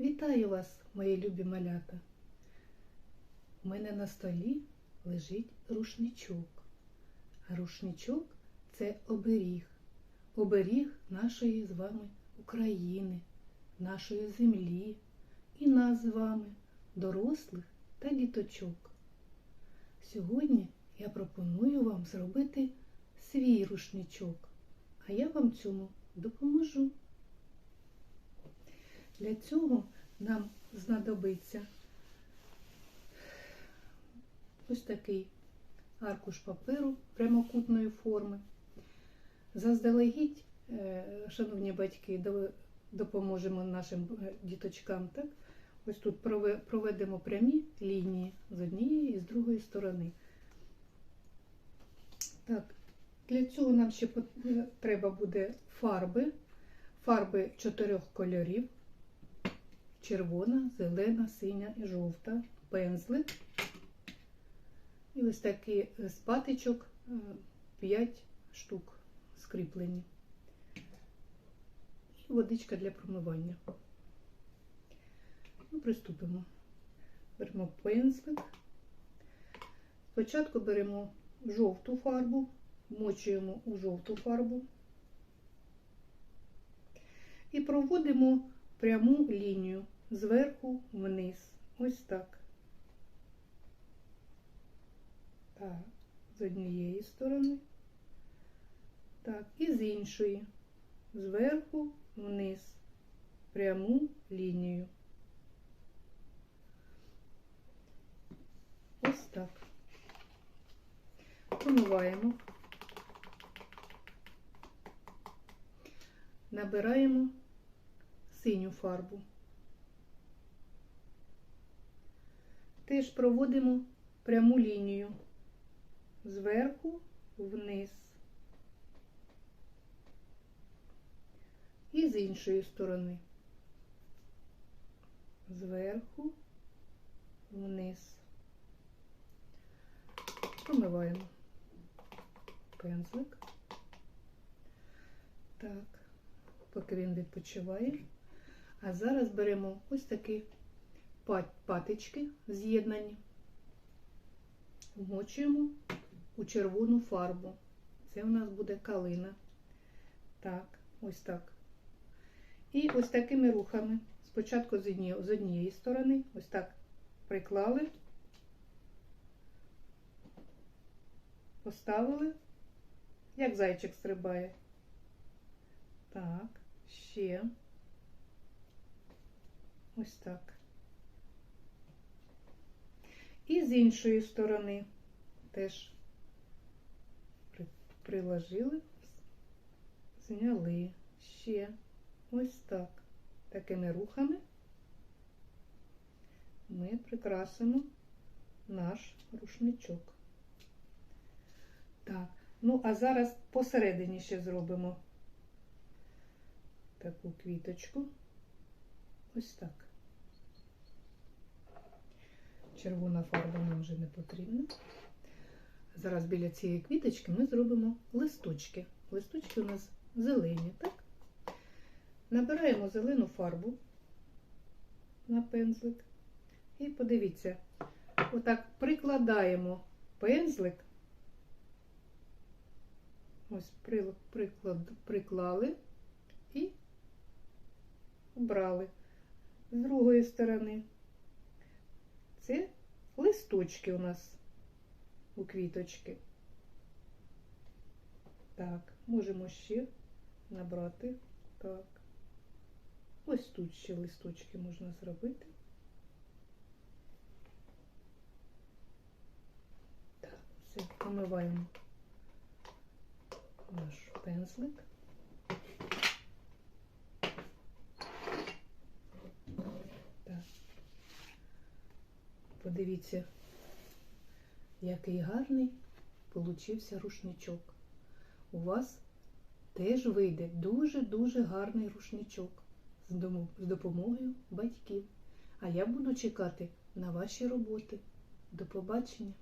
Вітаю вас, мої любі малята. У мене на столі лежить рушничок. А рушничок це оберіг. Оберіг нашої з вами України, нашої землі і нас з вами, дорослих та діточок. Сьогодні я пропоную вам зробити свій рушничок, а я вам цьому допоможу. Для цього нам знадобиться ось такий аркуш паперу прямокутної форми. Заздалегідь, е, шановні батьки, допоможемо нашим е, діточкам. Так? Ось тут проведемо прямі лінії з однієї і з другої сторони. Так, для цього нам ще е, треба буде фарби, фарби чотирьох кольорів червона, зелена, синя і жовта, пензлик. І ось такі з патичок 5 штук скріплені. І водичка для промивання. Ну, приступимо. Беремо пензлик. Спочатку беремо жовту фарбу, вмочуємо у жовту фарбу і проводимо пряму лінію зверху вниз. Ось так. Так, з однієї сторони. Так, і з іншої. Зверху вниз. Пряму лінію. Ось так. Промиваємо. Набираємо синю фарбу. Теж проводимо пряму лінію зверху вниз. І з іншої сторони. Зверху вниз. Промиваємо пензлик. Так, поки він відпочиває. А зараз беремо ось такі патички з'єднані, вмочуємо у червону фарбу. Це у нас буде калина. Так, ось так. І ось такими рухами. Спочатку з однієї, з однієї сторони, ось так приклали, поставили, як зайчик стрибає. Так, ще. Ось так. І з іншої сторони теж приложили, зняли ще ось так. Такими рухами ми прикрасимо наш рушничок. Так, ну а зараз посередині ще зробимо таку квіточку. Ось так. Червона фарба нам вже не потрібна. Зараз біля цієї квіточки ми зробимо листочки. Листочки у нас зелені, так? Набираємо зелену фарбу на пензлик. І подивіться, отак прикладаємо пензлик. Ось приклад, приклали і обрали з другої сторони. Це листочки у нас у квіточки. Так, можемо ще набрати. Так. Ось тут ще листочки можна зробити. Так, все, помиваємо наш пензлик. Подивіться, який гарний получився рушничок. У вас теж вийде дуже-дуже гарний рушничок з допомогою батьків. А я буду чекати на ваші роботи. До побачення!